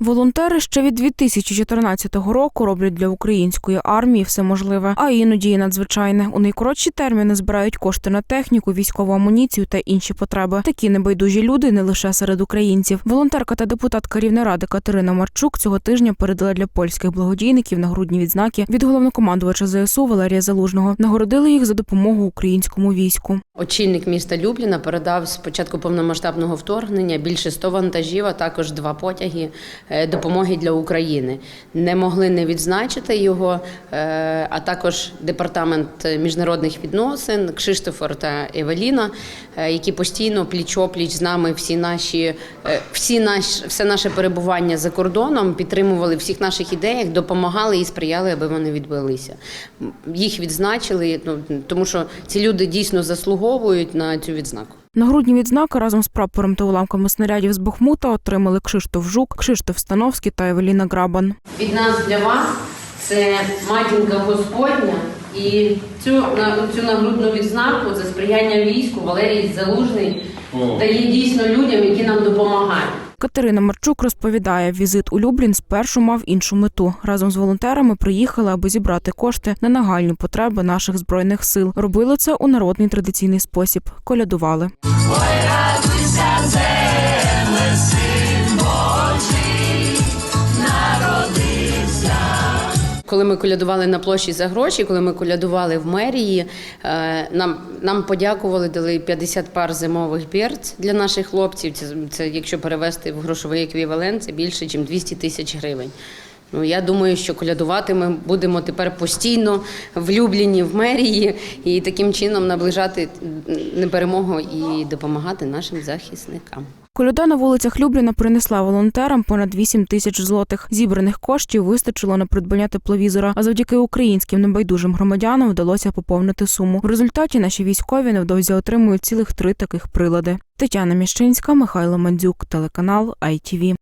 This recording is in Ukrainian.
Волонтери ще від 2014 року роблять для української армії все можливе, а іноді і надзвичайне. У найкоротші терміни збирають кошти на техніку, військову амуніцію та інші потреби. Такі небайдужі люди не лише серед українців. Волонтерка та депутатка Рівнеради Катерина Марчук цього тижня передала для польських благодійників нагрудні відзнаки від головнокомандувача ЗСУ Валерія Залужного. Нагородили їх за допомогу українському війську. Очільник міста Любліна передав з початку повномасштабного вторгнення більше 100 вантажів, а також два потяги допомоги для України. Не могли не відзначити його, е, а також департамент міжнародних відносин Кшиштофор та Евеліна, е, які постійно пліч-опліч з нами всі наші, е, всі наш, все наше перебування за кордоном підтримували всіх наших ідеях, допомагали і сприяли, аби вони відбулися. Їх відзначили, ну тому що ці люди дійсно заслуговують на цю відзнаку. Нагрудні відзнаки разом з прапором та уламками снарядів з Бахмута отримали Кшиштоф Жук, Кшиштоф Становський та Евеліна Грабан. Від нас для вас це матінка Господня. І цю, на- цю нагрудну відзнаку за сприяння війську Валерій Залужний дає дійсно людям, які нам допомагають. Катерина Марчук розповідає, візит у Люблін спершу мав іншу мету. Разом з волонтерами приїхали, аби зібрати кошти на нагальні потреби наших збройних сил. Робили це у народний традиційний спосіб. Колядували. Коли ми колядували на площі за гроші, коли ми колядували в мерії, е, нам, нам подякували, дали 50 пар зимових берц для наших хлопців. Це, це якщо перевести в грошовий еквівалент, це більше, ніж 200 тисяч гривень. Ну, я думаю, що колядувати ми будемо тепер постійно в Любліні, в мерії, і таким чином наближати м, перемогу і допомагати нашим захисникам. Коляда на вулицях Любліна принесла волонтерам понад 8 тисяч злотих. Зібраних коштів вистачило на придбання тепловізора, а завдяки українським небайдужим громадянам вдалося поповнити суму. В результаті наші військові невдовзі отримують цілих три таких прилади. Тетяна Міщинська, Михайло Мандзюк, телеканал ITV.